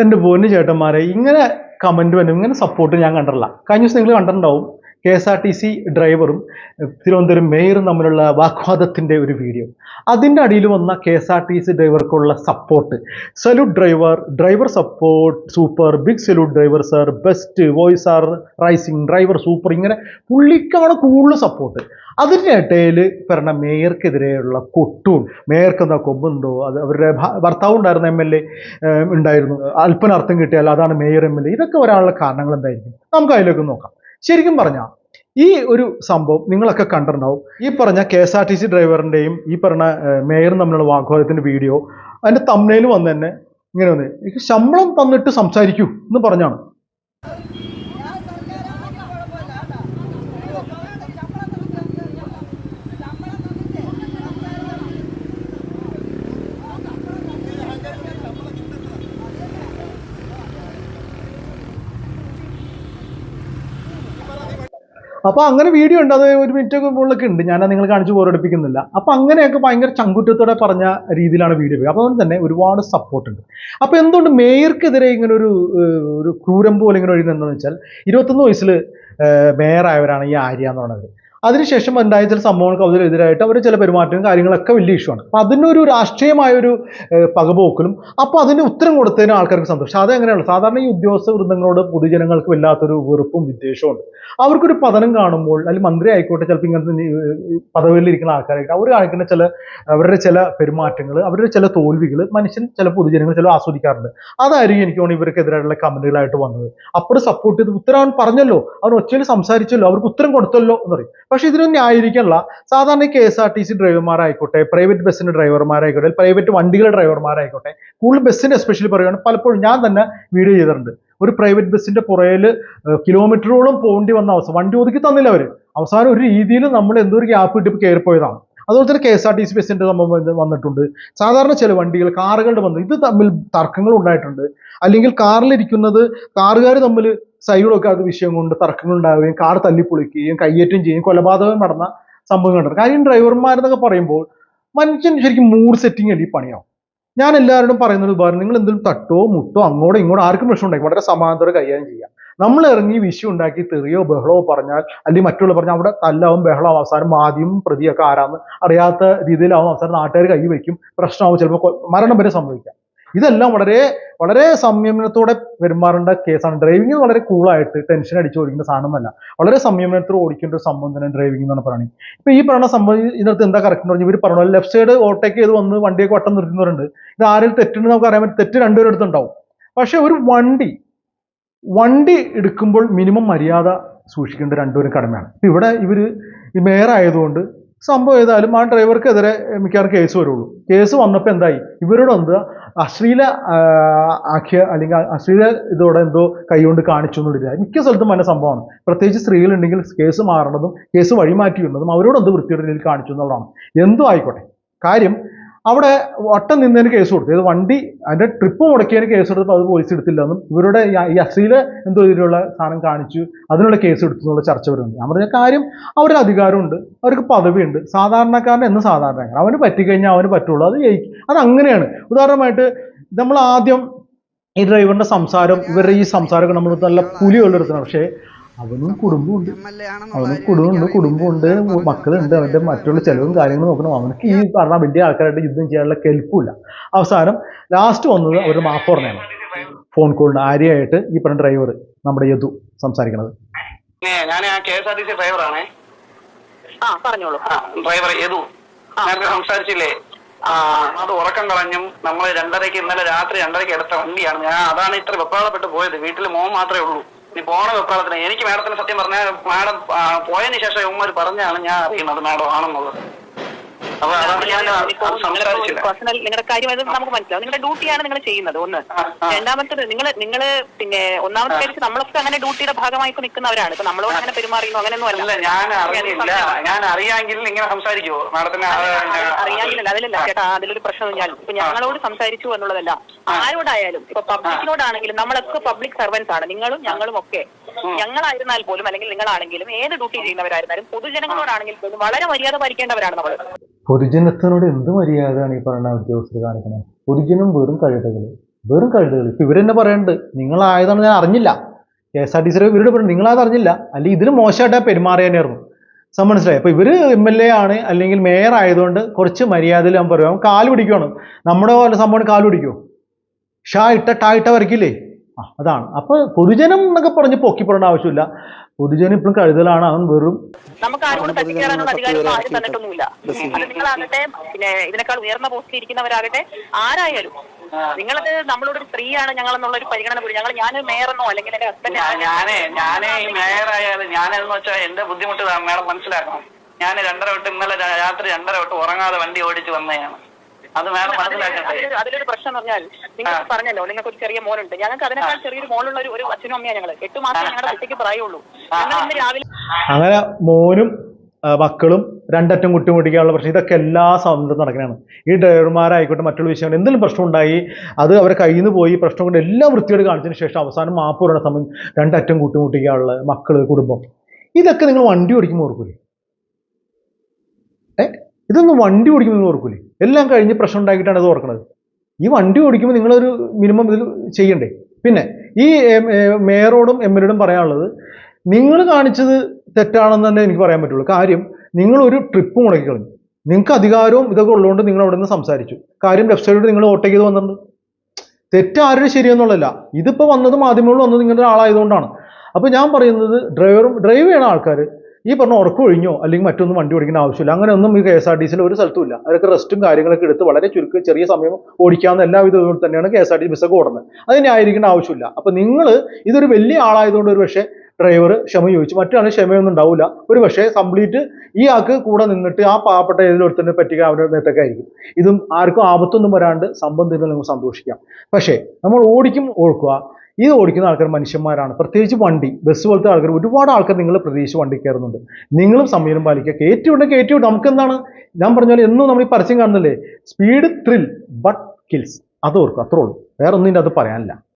എന്റെ പൊന്നു ചേട്ടന്മാരെ ഇങ്ങനെ കമന്റ് വരും ഇങ്ങനെ സപ്പോർട്ട് ഞാൻ കണ്ടിട്ടില്ല. കഴിഞ്ഞ ദിവസം നിങ്ങൾ കണ്ടിട്ടുണ്ടാവും K S R T C ഡ്രൈവറും തിരുവനന്തപുരം മേയറും തമ്മിലുള്ള വാഗ്വാദത്തിന്റെ ഒരു വീഡിയോ. അതിന്റെ അടിയിൽ വന്ന K S R T C ഡ്രൈവർക്കുള്ള support. Salute driver driver support super big salute driver sir best voice are rising driver super ഇങ്ങനെ പുള്ളിക്കാണ് കൂടുതൽ സപ്പോർട്ട് അതിന്റെ ഇടയിൽ പറഞ്ഞ മേയർക്കെതിരെയുള്ള കൊട്ടും മേയർക്ക് എന്താ കൊമ്പുണ്ടോ അത് അവരുടെ ഭർത്താവ് ഉണ്ടായിരുന്ന എം എൽ എ ഉണ്ടായിരുന്നു. അല്പനർത്ഥം കിട്ടിയാൽ അതാണ് മേയർ എം എൽ എ. ഇതൊക്കെ ഒരാളുടെ കാരണങ്ങൾ എന്തായിരിക്കും? നമുക്ക് അതിലേക്ക് നോക്കാം. ശരിക്കും പറഞ്ഞാൽ ഈ ഒരു സംഭവം നിങ്ങളൊക്കെ കണ്ടിട്ടുണ്ടാവും. ഈ പറഞ്ഞ K S R T C ഡ്രൈവറിന്റെയും ഈ പറഞ്ഞ മേയറും തമ്മിലുള്ള വാഗ്വാദത്തിന്റെ വീഡിയോ അതിന്റെ തമ്മനയിൽ വന്ന് തന്നെ ഇങ്ങനെ വന്ന് ശമ്പളം തന്നിട്ട് സംസാരിക്കൂ എന്ന് പറഞ്ഞാണ്. അപ്പൊ അങ്ങനെ വീഡിയോ ഉണ്ട്. അത് ഒരു മിനിറ്റ് മുകളിലൊക്കെ ഉണ്ട്. ഞാൻ നിങ്ങൾ കാണിച്ച് പോരടിപ്പിക്കുന്നില്ല അപ്പോൾ അങ്ങനെയൊക്കെ ഭയങ്കര ചങ്കുറ്റത്തോടെ പറഞ്ഞ രീതിയിലാണ് വീഡിയോ പോയി അപ്പോൾ തന്നെ ഒരുപാട് സപ്പോർട്ട് ഉണ്ട്. അപ്പൊ എന്തുകൊണ്ട് മേയർക്കെതിരെ ഇങ്ങനെ ഒരു ഒരു ക്രൂരം പോലെ ഇങ്ങനെ ഒഴിഞ്ഞെന്ന് വെച്ചാൽ ഇരുപത്തൊന്ന് വയസ്സിൽ മേയറായവരാണ് ഈ ആര്യ എന്ന് പറയുന്നത്. അതിനുശേഷം ഉണ്ടായ ചില സംഭവങ്ങൾക്ക് അവരെതിരായിട്ട് അവർ ചില പെരുമാറ്റവും കാര്യങ്ങളൊക്കെ വലിയ ഇഷ്യൂ ആണ്. അപ്പൊ അതിനൊരു രാഷ്ട്രീയമായ ഒരു പകപോക്കലും അപ്പൊ അതിന് ഉത്തരം കൊടുത്തതിന് ആൾക്കാർക്ക് സന്തോഷം. അത് അതെങ്ങനെയാണ് സാധാരണ ഈ ഉദ്യോഗസ്ഥ വൃന്ദങ്ങളോട് പൊതുജനങ്ങൾക്ക് വല്ലാത്തൊരു വെറുപ്പും വിദ്വേഷവും ഉണ്ട്. അവർക്കൊരു പതനം കാണുമ്പോൾ അല്ലെങ്കിൽ മന്ത്രി ആയിക്കോട്ടെ ചിലപ്പോൾ ഇങ്ങനത്തെ നി- ഈ പദവിയിലിരിക്കുന്ന ആൾക്കാരായിട്ട് അവർ കാണിക്കുന്ന ചില അവരുടെ ചില പെരുമാറ്റങ്ങൾ അവരുടെ ചില തോൽവികൾ മനുഷ്യൻ ചില പൊതുജനങ്ങൾ ചില ആസ്വദിക്കാറുണ്ട്. അതായിരിക്കും എനിക്ക് തോന്നുന്നു ഇവർക്കെതിരായിട്ടുള്ള കമന്റുകളായിട്ട് വന്നത്. അപ്പോൾ സപ്പോർട്ട് ചെയ്ത് ഉത്തരം പറഞ്ഞല്ലോ അവർ ഒച്ചയിൽ സംസാരിച്ചല്ലോ അവർക്ക് ഉത്തരം കൊടുത്തല്ലോ എന്ന് പറയും. പക്ഷെ ഇതിനൊന്നും ന്യായീകരിക്കാനുള്ള സാധാരണ K S R T C ഡ്രൈവർമാരായിക്കോട്ടെ private ബസ്സിന്റെ ഡ്രൈവർമാരായിക്കോട്ടെ പ്രൈവറ്റ് വണ്ടികളുടെ ഡ്രൈവർമാരായിക്കോട്ടെ കൂടുതൽ ബസ്സിന്റെ എസ്പെഷ്യലി പറയുകയാണ് പലപ്പോഴും ഞാൻ തന്നെ വീഡിയോ ചെയ്തിട്ടുണ്ട്. ഒരു പ്രൈവറ്റ് ബസ്സിന്റെ പുറയിൽ കിലോമീറ്ററോളം പോകേണ്ടി വന്ന അവസ്ഥ. വണ്ടി ഒതുക്കി തന്നില്ല അവർ. അവസാനം ഒരു രീതിയിൽ നമ്മൾ എന്തോ ഒരു ഗ്യാപ്പ് കിട്ടിയപ്പോൾ കയറിപ്പോയതാണ്. അതുപോലെ തന്നെ K S R T C ബസ്സിന്റെ സംഭവം വന്നിട്ടുണ്ട്. സാധാരണ ചില വണ്ടികൾ കാറുകളുടെ വന്നു ഇത് തമ്മിൽ തർക്കങ്ങൾ ഉണ്ടായിട്ടുണ്ട്. അല്ലെങ്കിൽ കാറിലിരിക്കുന്നത് കാറുകാർ തമ്മിൽ സൈഡിലൊക്കെ അത് വിഷയം കൊണ്ട് തർക്കങ്ങൾ ഉണ്ടാവുകയും കാർ തല്ലിപ്പൊളിക്കുകയും കയ്യേറ്റം ചെയ്യുകയും കൊലപാതകം നടന്ന സംഭവം കണ്ടത് കാര്യം ഡ്രൈവർമാരെന്നൊക്കെ പറയുമ്പോൾ മനുഷ്യൻ ശരിക്കും മൂഡ് സെറ്റിംഗ് അടി പണിയാവും? ഞാൻ എല്ലാവരോടും പറയുന്നത് ഉപകാരം നിങ്ങൾ എന്തെങ്കിലും തട്ടോ മുട്ടോ അങ്ങോട്ടോ ഇങ്ങോട്ടോ ആർക്കും പ്രശ്നം ഉണ്ടാക്കി വളരെ സമാന്തരം കൈകാര്യം ചെയ്യാം. നമ്മൾ ഇറങ്ങി വിഷയം ഉണ്ടാക്കി തെറിയോ ബഹളമോ പറഞ്ഞാൽ അല്ലെങ്കിൽ മറ്റുള്ള പറഞ്ഞാൽ അവിടെ തല്ലാവും ബഹളാവും അവസാനം ആദ്യം പ്രതിയൊക്കെ ആരാന്ന് അറിയാത്ത രീതിയിലാവും അവസാനം നാട്ടുകാർ കൈ വയ്ക്കും പ്രശ്നമാവും. ചിലപ്പോൾ മരണം വരെ സംഭവിക്കാം. ഇതെല്ലാം വളരെ വളരെ സംയമനത്തോടെ പെരുമാറേണ്ട കേസാണ്. ഡ്രൈവിംഗ് വളരെ കൂളായിട്ട് ടെൻഷൻ അടിച്ച് ഓടിക്കുന്ന സാധനമല്ല. വളരെ സംയമനത്തോടെ ഓടിക്കേണ്ട ഒരു സംഭവം തന്നെ ഡ്രൈവിംഗ് എന്ന് പറയുന്നത് ഇപ്പൊ ഈ പറയുന്ന സംഭവം ഇതിനകത്ത് എന്താ കറക്റ്റ് എന്ന് പറഞ്ഞാൽ ഇവർ പറഞ്ഞ ലെഫ്റ്റ് സൈഡ് ഓവർടേക്ക് ചെയ്ത് വന്ന് വണ്ടിയൊക്കെ വട്ടം നിർത്തുന്നവരുണ്ട്. ഇത് ആരും തെറ്റുണ്ട് നമുക്ക് അറിയാൻ പറ്റും. തെറ്റ് രണ്ടുപേരും അടുത്തുണ്ടാവും. പക്ഷെ ഒരു വണ്ടി വണ്ടി എടുക്കുമ്പോൾ മിനിമം മര്യാദ സൂക്ഷിക്കേണ്ട രണ്ടുപേരും കടമയാണ്. ഇവിടെ ഇവർ മേയറായതുകൊണ്ട് സംഭവം ഏതായാലും ആ ഡ്രൈവർക്കെതിരെ മിക്കവാറും കേസ് വരുള്ളൂ. കേസ് വന്നപ്പോൾ എന്തായി? ഇവരോട് എന്താ അശ്ലീല ആഖ്യ അല്ലെങ്കിൽ അശ്ലീല ഇതോടെ എന്തോ കൈകൊണ്ട് കാണിച്ചു എന്നുള്ളില്ല മിക്ക സ്ഥലത്തും വന്ന സംഭവമാണ്. പ്രത്യേകിച്ച് സ്ത്രീകളുണ്ടെങ്കിൽ കേസ് മാറണതും കേസ് വഴിമാറ്റി വരുന്നതും അവരോട് എന്ത് വൃത്തിയുടെ രീതിയിൽ കാണിച്ചു എന്നുള്ളതാണ്. എന്തോ ആയിക്കോട്ടെ. കാര്യം അവിടെ വട്ടം നിന്നതിന് കേസ് കൊടുത്തു. ഇത് വണ്ടി അതിന്റെ ട്രിപ്പ് മുടക്കിയതിന് കേസ് എടുത്തപ്പോൾ അത് പോലീസ് എടുത്തില്ല എന്നും ഇവരുടെ ഈ- അശ്ലീല എന്തോ ഇതിലുള്ള സാധനം കാണിച്ചു. അതിനുള്ള കേസ് എടുത്തു എന്നുള്ള ചർച്ച വരുന്നുണ്ട് ഞാൻ പറഞ്ഞ കാര്യം അവരുടെ അധികാരമുണ്ട്. അവർക്ക് പദവിയുണ്ട്. സാധാരണക്കാരൻ എന്ന് സാധാരണക്കാരൻ. അവന് പറ്റിക്കഴിഞ്ഞാൽ അവന് പറ്റുള്ളൂ. അത് ജയിക്കും. അത് അങ്ങനെയാണ്. ഉദാഹരണമായിട്ട് നമ്മൾ ആദ്യം ഈ ഡ്രൈവറിന്റെ സംസാരം ഇവരുടെ ഈ സംസാരമൊക്കെ നമ്മൾ നല്ല പുലിയുള്ള കൊണ്ടെടുക്കണം പക്ഷേ അവനും കുടുംബമുണ്ട്. അവന് കുടുംബമുണ്ട് കുടുംബമുണ്ട് മക്കളുണ്ട് അവന്റെ മറ്റുള്ള ചെലവും കാര്യങ്ങളും നോക്കണം. അവനക്ക് ഈ പറഞ്ഞ വലിയ ആൾക്കാരായിട്ട് യുദ്ധം ചെയ്യാനുള്ള കെൽപ്പില്ല അവസാനം ലാസ്റ്റ് വന്നത് അവരുടെ മാപ്പ് പറഞ്ഞാണ് ഫോൺ കോളിന് ആര്യയായിട്ട് ഈ പറഞ്ഞ ഡ്രൈവർ നമ്മുടെ യദു സംസാരിക്കണത്. ഞാൻ ആ K S R T C ഡ്രൈവറാണേ ആ പറഞ്ഞോളൂ. ആ ഡ്രൈവർ നേരത്തെ സംസാരിച്ചില്ലേ? അത് ഉറക്കം കളഞ്ഞും നമ്മൾ രണ്ടരയ്ക്ക് ഇന്നലെ രാത്രി രണ്ടരയ്ക്ക് എടുത്ത വണ്ടിയാണ്. ഞാൻ അതാണ് ഇത്ര വെപ്പാളപ്പെട്ട് പോയത്. വീട്ടിൽ മോൻ മാത്രമേ ഉള്ളൂ. ഇനി പോണ വെപ്രാളത്തിന് എനിക്ക് മാഡത്തിന് സത്യം പറഞ്ഞാൽ മാഡം പോയതിനു ശേഷം ഉമ്മര് പറഞ്ഞാണ് ഞാൻ അറിയുന്നത് മാഡം ആണെന്നുള്ളത് പേഴ്സണൽ നിങ്ങളുടെ കാര്യം അത് നമുക്ക് മനസ്സിലാവും. നിങ്ങളുടെ ഡ്യൂട്ടിയാണ് നിങ്ങൾ ചെയ്യുന്നത്. ഒന്ന്. രണ്ടാമത്തത് നിങ്ങൾ നിങ്ങൾ പിന്നെ ഒന്നാമത്തെ കാര്യം നമ്മളൊക്കെ അങ്ങനെ ഡ്യൂട്ടിയുടെ ഭാഗമായിട്ട് നിൽക്കുന്നവരാണ്. ഇപ്പൊ നമ്മളോട് അങ്ങനെ പെരുമാറിയോ അങ്ങനെയൊന്നും അല്ല. ഞാൻ അറിയില്ല. ഞാൻ അറിയാമെങ്കിൽ ഇങ്ങനെ സംസാരിക്കുമോ മാഡത്തിന് അതിലല്ല ചേട്ടാ അതിലൊരു പ്രശ്നം ഞാൻ ഇപ്പൊ ഞങ്ങളോട് സംസാരിച്ചു എന്നുള്ളതല്ല. ആരോടായാലും ഇപ്പൊ പബ്ലിക്കിനോടാണെങ്കിലും നമ്മളൊക്കെ പബ്ലിക് സർവൻസ് ആണ്. നിങ്ങളും ഞങ്ങളും ഒക്കെ. ഞങ്ങളായിരുന്നാൽ പോലും അല്ലെങ്കിൽ നിങ്ങളാണെങ്കിലും ഏത് ഡ്യൂട്ടി ചെയ്യുന്നവരായിരുന്നാലും പൊതുജനങ്ങളോടാണെങ്കിൽ പോലും വളരെ മര്യാദ പാലിക്കേണ്ടവരാണ് നമ്മൾ പൊതുജനത്തിനോട് എന്ത് മര്യാദയാണ് ഈ പറയുന്ന ഉദ്യോഗസ്ഥർ കാണിക്കുന്നത് പൊതുജനം വെറും കഴുതകൾ വെറും കഴുതകൾ ഇപ്പൊ ഇവരെന്നെ പറയുന്നുണ്ട് നിങ്ങളായതാണ് ഞാൻ അറിഞ്ഞില്ല. K S R T C ഇവരോട് പറഞ്ഞു നിങ്ങളത് അറിഞ്ഞില്ല. അല്ലെങ്കിൽ ഇതിന് മോശമായിട്ടാണ് പെരുമാറിയാനായിരുന്നു സം മനസ്സിലായി? അപ്പോൾ ഇവർ എം എൽ എ ആണ് അല്ലെങ്കിൽ മേയർ ആയതുകൊണ്ട് കുറച്ച് മര്യാദയിൽ ഞാൻ പറയും. കാൽ പിടിക്കുവാണ്. നമ്മുടെ പോലെ സംഭവം കാൽ പിടിക്കുമോ ഷാ ഇട്ട ടാ ഇട്ട വരയ്ക്കില്ലേ? ആ അതാണ്. അപ്പൊ പൊതുജനം എന്നൊക്കെ പറഞ്ഞ് പൊക്കിപ്പെടേണ്ട ആവശ്യമില്ല. പൊതുജനം ഇപ്പോഴും കഴുതലാണ് അവൻ വെറും നമുക്ക് ആരോട് തട്ടിക്കയറാനുള്ള അധികാരം ആരും തന്നിട്ടൊന്നുമില്ല. അത് നിങ്ങളാകട്ടെ പിന്നെ ഇതിനേക്കാൾ ഉയർന്ന പോസ്റ്റിൽ ഇരിക്കുന്നവരാകട്ടെ ആരായാലും നിങ്ങളത് നമ്മളോട് ഒരു സ്ത്രീയാണ് ഞങ്ങൾ എന്നുള്ള ഒരു പരിഗണന പോലും. ഞങ്ങൾ ഞാൻ മേയറെന്നോ അല്ലെങ്കിൽ എന്റെ ഹസ്ബൻഡ് ഞാനേ ഞാനേ ഈ മേയറായാലും ഞാനെന്ന് വെച്ചാൽ എന്റെ ബുദ്ധിമുട്ട് മേഡം മനസ്സിലാക്കണം. ഞാൻ രണ്ടര തൊട്ട് ഇന്നലെ രാത്രി രണ്ടര തൊട്ട് ഉറങ്ങാതെ വണ്ടി ഓടിച്ച് വന്നതാണ്. അത് മേഡം മനസ്സിലാക്കണ്ടേ അതിലൊരു പ്രശ്നം എന്ന് പറഞ്ഞാൽ നിങ്ങൾ പറഞ്ഞല്ലോ നിങ്ങൾക്ക് ഒരു ചെറിയ മോനുണ്ട് ഞങ്ങൾക്ക് അതിനേക്കാൾ ചെറിയൊരു മോളുള്ള ഒരു ഒരു അച്ഛനും അമ്മയാണ് ഞങ്ങൾ എട്ട് മാസം ഞങ്ങളുടെ കുട്ടിക്ക് പറയുള്ളൂ ഞങ്ങൾ ഇന്ന് രാവിലെ അങ്ങനെ മോനും മക്കളും രണ്ടറ്റം കുട്ടിമുട്ടിക്കാനുള്ള പ്രശ്നം. ഇതൊക്കെ എല്ലാ സമയത്തും നടക്കുന്നതാണ് ഈ ഡ്രൈവർമാരായിക്കോട്ടെ മറ്റുള്ള വിഷയങ്ങൾ എന്തെങ്കിലും പ്രശ്നം ഉണ്ടായി അത് അവരെ കയ്യിൽ നിന്ന് പോയി പ്രശ്നം കൊണ്ട് എല്ലാം വൃത്തിയോട് കാണിച്ചതിന് ശേഷം അവസാനം മാപ്പ് പറയുന്ന സമയം രണ്ടറ്റം കൂട്ടിമുട്ടിക്കാനുള്ള മക്കൾ കുടുംബം. ഇതൊക്കെ നിങ്ങൾ വണ്ടി ഓടിക്കുമ്പോൾ ഓർക്കൂലേ? ഇതൊന്നും വണ്ടി ഓടിക്കുമ്പോൾ നിങ്ങൾ ഓർക്കൂലേ? എല്ലാം കഴിഞ്ഞ് പ്രശ്നം ഉണ്ടാക്കിയിട്ടാണ് ഇത് ഓർക്കുന്നത് ഈ വണ്ടി ഓടിക്കുമ്പോൾ നിങ്ങളൊരു മിനിമം ഇതിൽ ചെയ്യണ്ടേ? പിന്നെ ഈ മേയറോടും എം എൽ പറയാനുള്ളത് നിങ്ങൾ കാണിച്ചത് തെറ്റാണെന്ന് തന്നെ എനിക്ക് പറയാൻ പറ്റുള്ളൂ. കാര്യം നിങ്ങൾ ഒരു ട്രിപ്പ് മുടക്കി കളഞ്ഞു. നിങ്ങൾക്ക് അധികാരവും ഇതൊക്കെ ഉള്ളതുകൊണ്ട് നിങ്ങൾ അവിടെ നിന്ന് സംസാരിച്ചു. കാര്യം ലെഫ്റ്റ് സൈഡിൽ നിങ്ങൾ ഓട്ടേക്ക് ചെയ്ത് വന്നിട്ടുണ്ട്. തെറ്റ് ആരുടെ ശരിയെന്നുള്ളതല്ല. ഇതിപ്പോൾ വന്നത് മാധ്യമങ്ങളിൽ വന്നത് നിങ്ങളുടെ ആളായതുകൊണ്ടാണ് അപ്പോൾ ഞാൻ പറയുന്നത് ഡ്രൈവറും ഡ്രൈവ് ചെയ്യണ ആൾക്കാർ ഈ പറഞ്ഞ ഉറക്കം ഒഴിഞ്ഞോ അല്ലെങ്കിൽ മറ്റൊന്നും വണ്ടി ഓടിക്കേണ്ട ആവശ്യമില്ല. അങ്ങനെ ഒന്നും ഈ കെ എസ് ആർ ടി സിയിൽ ഒരു സ്ഥലത്തും ഇല്ല. അവരൊക്കെ റെസ്റ്റും കാര്യങ്ങളൊക്കെ എടുത്ത് വളരെ ചുരുക്കം ചെറിയ സമയം ഓടിക്കാവുന്ന എല്ലാവിധ തന്നെയാണ് K S R T C ബസ്സൊക്കെ ഓടുന്നത്. അത് ന്യായീകരിക്കേണ്ട ആവശ്യമില്ല. അപ്പോൾ നിങ്ങൾ ഇതൊരു വലിയ ആളായതുകൊണ്ട് ഒരു പക്ഷേ ഡ്രൈവർ ക്ഷമ ചോദിച്ചു. മറ്റാണ് ക്ഷമയൊന്നും ഉണ്ടാവില്ല. ഒരു പക്ഷേ കംപ്ലീറ്റ് ഈ ആൾക്ക് കൂടെ നിന്നിട്ട് ആ പാവപ്പെട്ട ഏതിലൊരുത്തന്നെ പറ്റിക്കാൻ അവരുടെ നേരത്തൊക്കെ ആയിരിക്കും. ഇതും ആർക്കും ആപത്തൊന്നും വരാണ്ട് തീർന്നാൽ നമുക്ക് സന്തോഷിക്കാം. പക്ഷേ നമ്മൾ ഓടിക്കും ഓർക്കുക ഇത് ഓടിക്കുന്ന ആൾക്കാർ മനുഷ്യന്മാരാണ്. പ്രത്യേകിച്ച് വണ്ടി ബസ് പോലത്തെ ആൾക്കാർ ഒരുപാട് ആൾക്കാർ നിങ്ങൾ പ്രതീക്ഷിച്ച് വണ്ടി കയറുന്നുണ്ട്. നിങ്ങളും സമയം പാലിക്കുക. കയറ്റി വിടണം കയറ്റി വിടും നമുക്ക് എന്താണ് ഞാൻ പറഞ്ഞ പോലെ എന്നും നമ്മൾ ഈ പരസ്യം കാണുന്നില്ലേ? സ്പീഡ് ത്രിൽ ബട്ട് കിൽസ് അത് അത്രേ ഉള്ളൂ. വേറെ ഒന്നും അത് പറയാനില്ല.